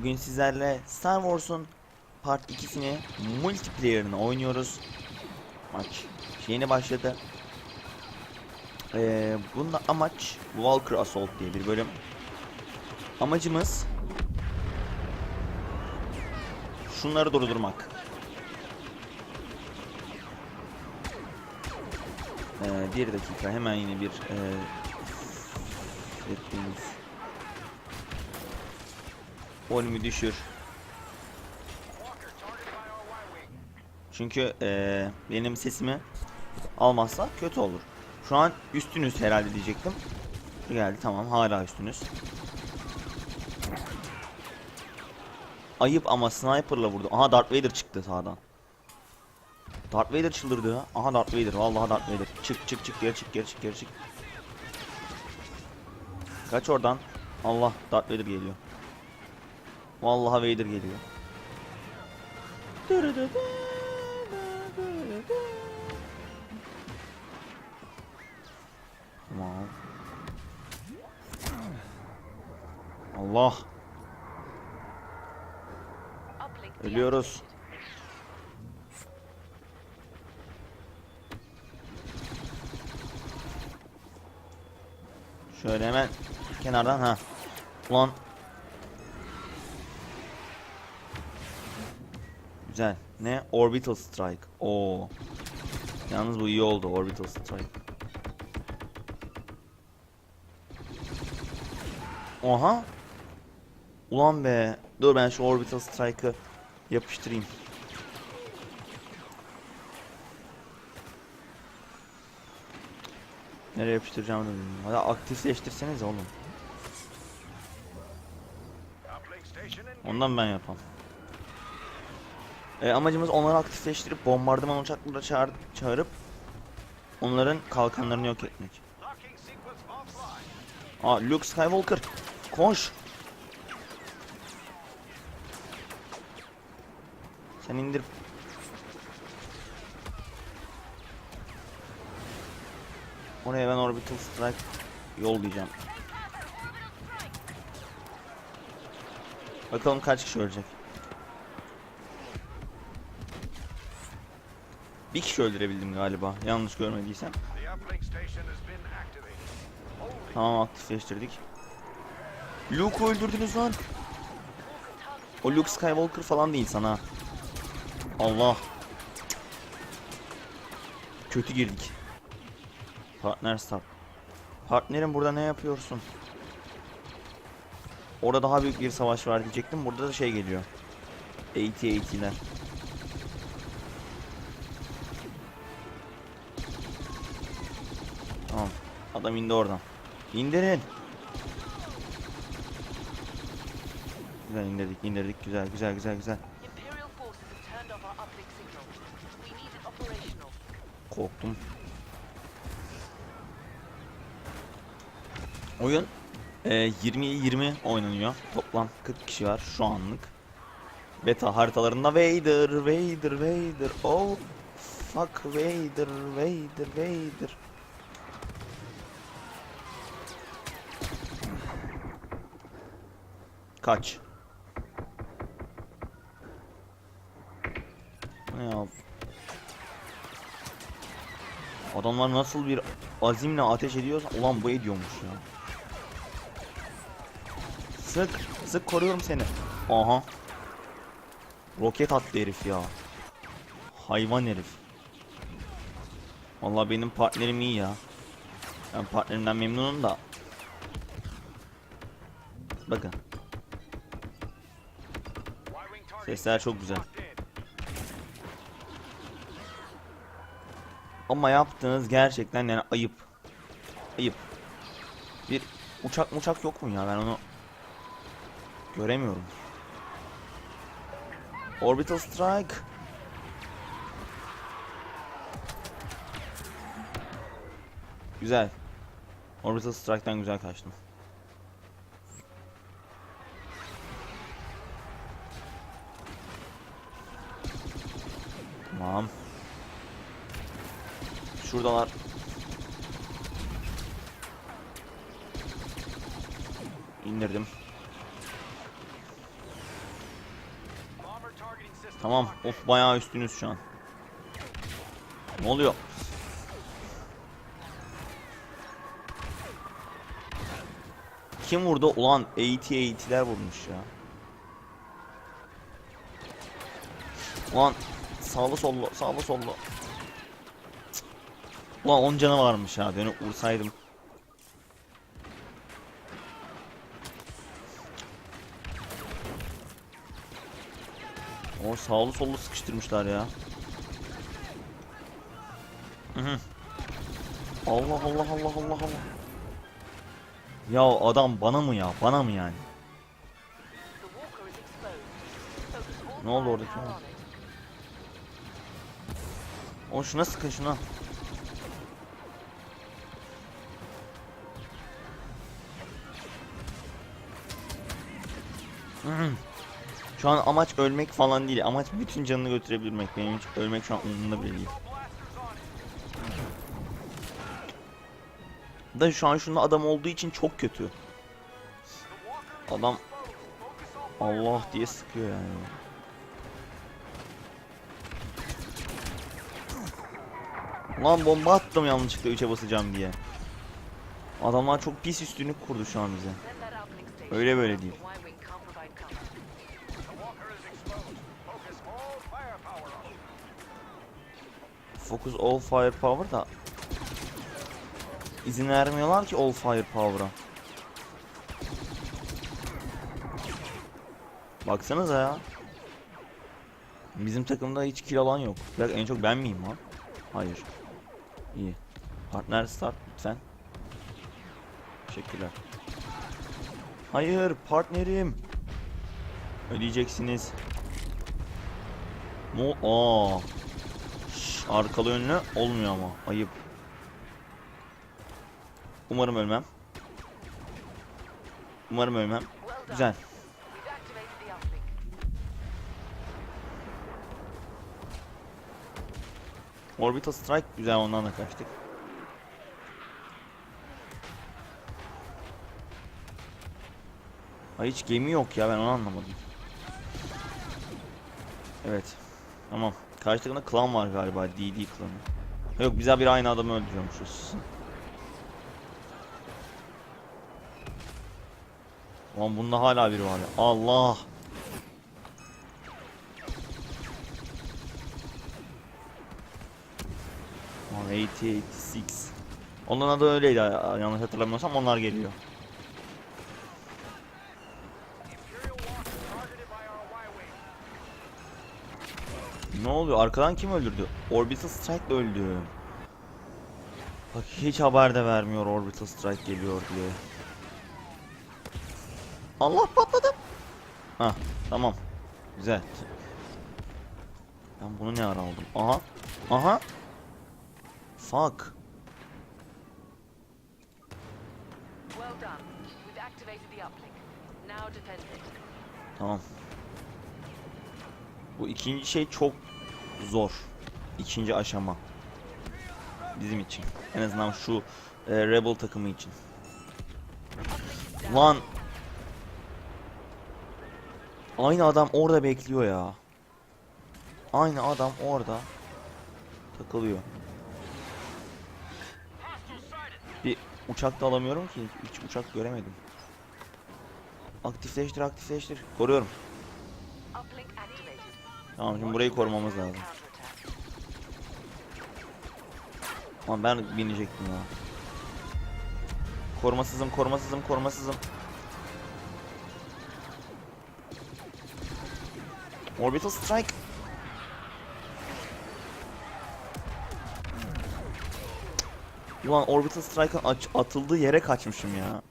Bugün sizlerle Star Wars'un Part 2'sini multiplayer'ını oynuyoruz. Maç yeni başladı. Ee, bunda amaç Walker Assault diye bir bölüm. Amacımız şunları durdurmak. Ee, bir dakika hemen yine bir e, ettiğimiz volümü düşür. Çünkü e, benim sesimi almazsa kötü olur. Şu an üstünüz herhalde diyecektim. Geldi tamam hala üstünüz. Ayıp ama sniper'la vurdu. Aha Darth Vader çıktı sağdan. Darth Vader çıldırdı. Aha Darth Vader. Vallahi Darth Vader. Çık çık çık geri çık geri çık geri çık. Kaç oradan. Allah Darth Vader geliyor. Vallahi Vader geliyor. Tamam. Allah. Ölüyoruz. Şöyle hemen kenardan ha. Ulan. Güzel. Ne? Orbital Strike. Oo. Yalnız bu iyi oldu Orbital Strike. Oha. Ulan be. Dur ben şu Orbital Strike'ı yapıştırayım. Nereye yapıştıracağımı da bilmiyorum. Hadi aktifleştirseniz oğlum. Ondan ben yapam. E, amacımız onları aktifleştirip bombardıman uçakları çağır çağırıp onların kalkanlarını yok etmek. Aa Luke Skywalker koş. Sen indir. Oraya ben Orbital Strike yollayacağım. Bakalım kaç kişi ölecek. Bir kişi öldürebildim galiba. Yanlış görmediysem. Tamam aktifleştirdik. Luke'u öldürdünüz lan. O Luke Skywalker falan değil sana. Allah. Kötü girdik. Partner stop. Partnerim burada ne yapıyorsun? Orada daha büyük bir savaş var diyecektim. Burada da şey geliyor. AT-AT'ler. Adam indi oradan. İndirin. Güzel indirdik, indirdik. Güzel, güzel, güzel, güzel. Korktum. Oyun e, 20'ye 20 oynanıyor. Toplam 40 kişi var şu anlık. Beta haritalarında Vader, Vader, Vader. Oh, fuck Vader, Vader, Vader. Kaç. Ya? Adamlar nasıl bir azimle ateş ediyorsa ulan bu ediyormuş ya. Sık, sık koruyorum seni. Aha. Roket attı herif ya. Hayvan herif. Vallahi benim partnerim iyi ya. Ben partnerimden memnunum da. Bakın. Sesler çok güzel. Ama yaptığınız gerçekten yani ayıp. Ayıp. Bir uçak uçak yok mu ya ben onu göremiyorum. Orbital Strike. Güzel. Orbital Strike'tan güzel kaçtım. Tamam. Şuradalar. İndirdim. Tamam. Of bayağı üstünüz şu an. Ne oluyor? Kim vurdu? Ulan 80 80'ler vurmuş ya. Ulan sağlı sollu sağlı sollu. Cık. Ulan 10 canı varmış ha. Dönüp vursaydım. O sağlı sollu sıkıştırmışlar ya. Hı hı. Allah Allah Allah Allah Allah. Ya adam bana mı ya? Bana mı yani? Ne oldu oradaki? O şuna sıkın şuna. Hmm. Şu an amaç ölmek falan değil. Amaç bütün canını götürebilmek. Benim hiç ölmek şu an umurumda bile değil. Da şu an şunda adam olduğu için çok kötü. Adam Allah diye sıkıyor yani. Lan bomba attım yanlışlıkla 3'e basacağım diye. Adamlar çok pis üstünlük kurdu şu an bize. Öyle böyle değil. Focus all firepower da izin vermiyorlar ki all firepower'a. Baksanıza ya. Bizim takımda hiç kill alan yok. En çok ben miyim lan? Hayır. İyi. Partner start lütfen. Teşekkürler. Hayır partnerim. Ödeyeceksiniz. Mo aa. Şş, arkalı önlü olmuyor ama. Ayıp. Umarım ölmem. Umarım ölmem. Güzel. Orbital Strike güzel ondan da kaçtık. Ay hiç gemi yok ya ben onu anlamadım. Evet. Tamam. Karşı takımda klan var galiba DD klanı. Yok bize bir aynı adamı öldürüyormuşuz. Ulan bunda hala biri var ya. Allah. Ulan 80 86. Onların adı öyleydi ya- yanlış hatırlamıyorsam onlar geliyor. Ne oluyor? Arkadan kim öldürdü? Orbital Strike öldü. Bak hiç haber de vermiyor Orbital Strike geliyor diye. Allah patladım. Ha tamam. Güzel. Ben bunu ne ara aldım? Aha. Aha. İt. Tamam. Bu ikinci şey çok zor. İkinci aşama. Bizim için. En azından şu e, Rebel takımı için. Lan. Aynı adam orada bekliyor ya. Aynı adam orada takılıyor. Bir uçak da alamıyorum ki. Hiç uçak göremedim. Aktifleştir, aktifleştir. Koruyorum. Tamam şimdi burayı korumamız lazım. Ama ben binecektim ya. Korumasızım, korumasızım, korumasızım. Orbital Strike. Ulan Orbital Strike'ın atıldığı yere kaçmışım ya.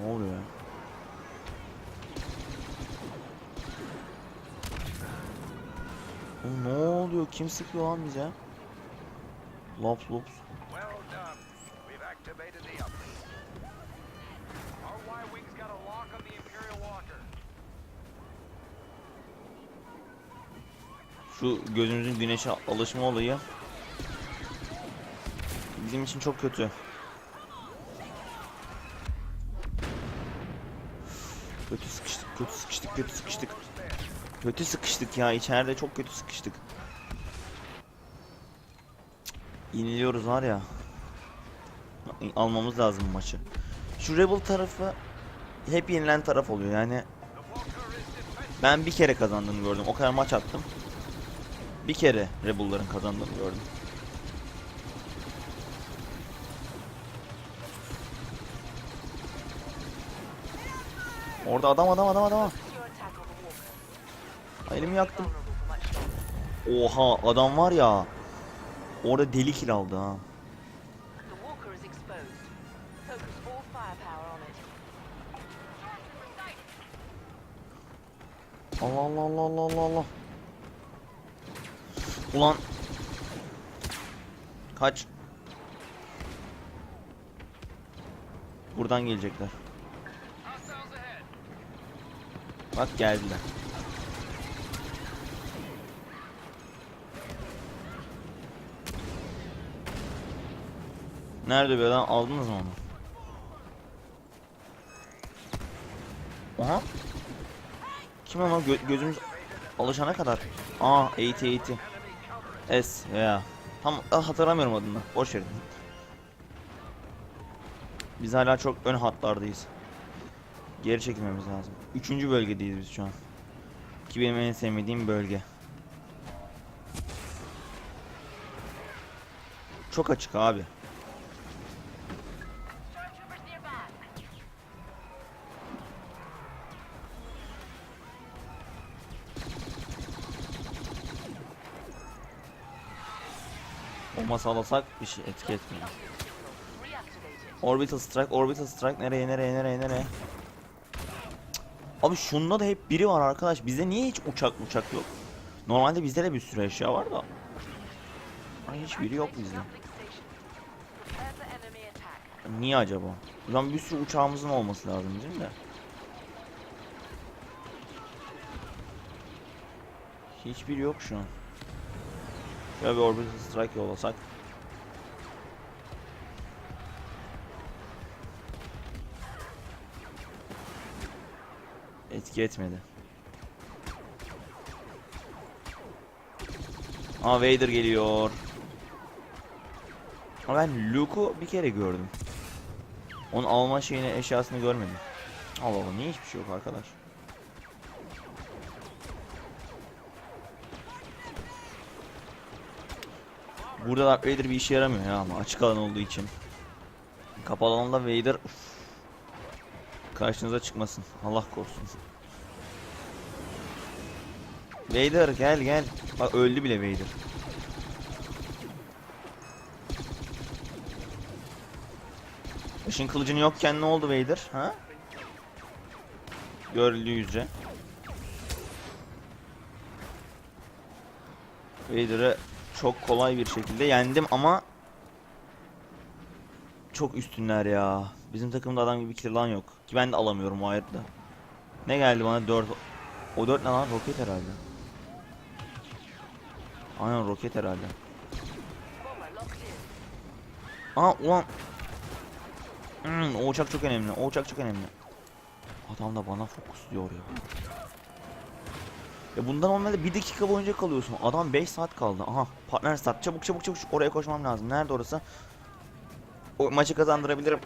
Ne oluyor? Oğlum ne oluyor? Kim sıkıyor lan bize? Lops lops. Şu gözümüzün güneşe alışma olayı bizim için çok kötü. Kötü sıkıştık, kötü sıkıştık, kötü sıkıştık. Kötü sıkıştık ya. içeride çok kötü sıkıştık. İniliyoruz var ya. Almamız lazım maçı. Şu Rebel tarafı hep yenilen taraf oluyor. Yani ben bir kere kazandığını gördüm. O kadar maç attım. Bir kere Rebel'ların kazandığını gördüm. Orada adam adam adam adam. Elimi yaktım. Oha adam var ya. Orada deli kill aldı ha. Allah Allah Allah Allah Allah Allah. Ulan. Kaç. Buradan gelecekler. Bak geldiler. Nerede bir adam aldınız mı onu? Aha. Kim ama Gö gözümüz alışana kadar. Aa 80 80. S ya. Tam ah, hatırlamıyorum adını. Boş verin. Biz hala çok ön hatlardayız. Geri çekilmemiz lazım. Üçüncü bölgedeyiz biz şu an. Ki benim en sevmediğim bölge. Çok açık abi. Olmasa sağlasak bir şey etki etmiyor. Orbital strike, orbital strike nereye nereye nereye nereye? Abi şunda da hep biri var arkadaş. Bizde niye hiç uçak uçak yok? Normalde bizde de bir sürü eşya var da. Ay hiç biri yok bizde. Niye acaba? Zaman bir sürü uçağımızın olması lazım bizim de. Hiçbiri yok şu an. Şöyle bir orbital strike yollasak. Etki etmedi. Aa Vader geliyor. Ama ben Luke'u bir kere gördüm. Onun alma şeyini eşyasını görmedim. Allah Allah niye hiçbir şey yok arkadaş? Burada Darth Vader bir işe yaramıyor ya ama açık alan olduğu için. Kapalı alanda Vader uf, karşınıza çıkmasın. Allah korusun. Vader gel gel. Bak öldü bile Vader. Işın kılıcın yokken ne oldu Vader? Ha? Görüldüğü üzere. Vader'ı çok kolay bir şekilde yendim ama çok üstünler ya. Bizim takımda adam gibi kill yok. Ki ben de alamıyorum o hayatta. Ne geldi bana 4 O 4 ne lan roket herhalde. Aynen roket herhalde. Aa ulan. Hmm, o uçak çok önemli. O uçak çok önemli. Adam da bana fokusluyor ya. Ya bundan normalde bir dakika boyunca kalıyorsun. Adam 5 saat kaldı. Aha partner start. Çabuk çabuk çabuk oraya koşmam lazım. Nerede orası? O maçı kazandırabilirim.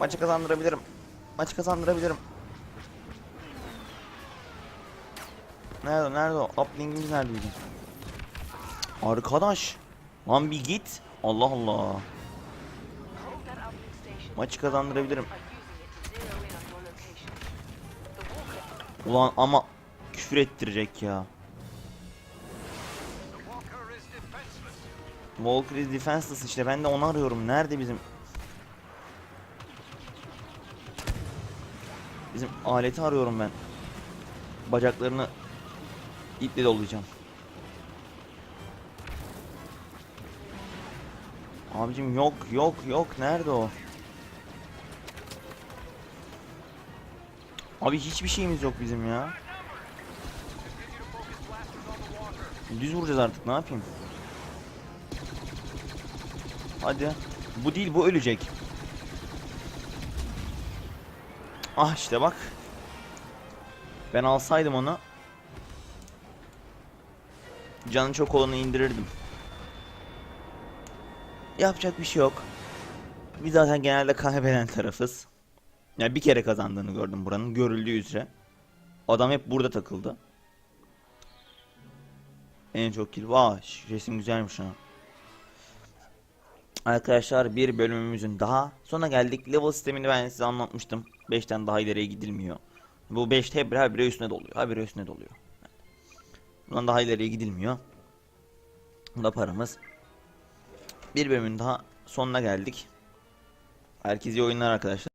Maçı kazandırabilirim. Maçı kazandırabilirim. Nerede nerede o? Uplink'imiz nerede? Arkadaş. Lan bir git. Allah Allah. Maçı kazandırabilirim. Ulan ama küfür ettirecek ya. Walker is defenseless işte ben de onu arıyorum. Nerede bizim? Bizim aleti arıyorum ben. Bacaklarını iple dolayacağım. Abicim yok yok yok nerede o? Abi hiçbir şeyimiz yok bizim ya. Düz vuracağız artık ne yapayım? Hadi. Bu değil bu ölecek. Ah işte bak. Ben alsaydım onu canı çok olanı indirirdim. Yapacak bir şey yok. Biz zaten genelde kaybeden tarafız. Yani bir kere kazandığını gördüm buranın görüldüğü üzere. Adam hep burada takıldı. En çok kill. Vay resim güzelmiş ha. Arkadaşlar bir bölümümüzün daha sona geldik. Level sistemini ben size anlatmıştım. 5'ten daha ileriye gidilmiyor. Bu 5 hep her biri üstüne doluyor. Her biri üstüne doluyor. Bundan daha ileriye gidilmiyor. Bu da paramız. Bir bölümün daha sonuna geldik. Herkese iyi oyunlar arkadaşlar.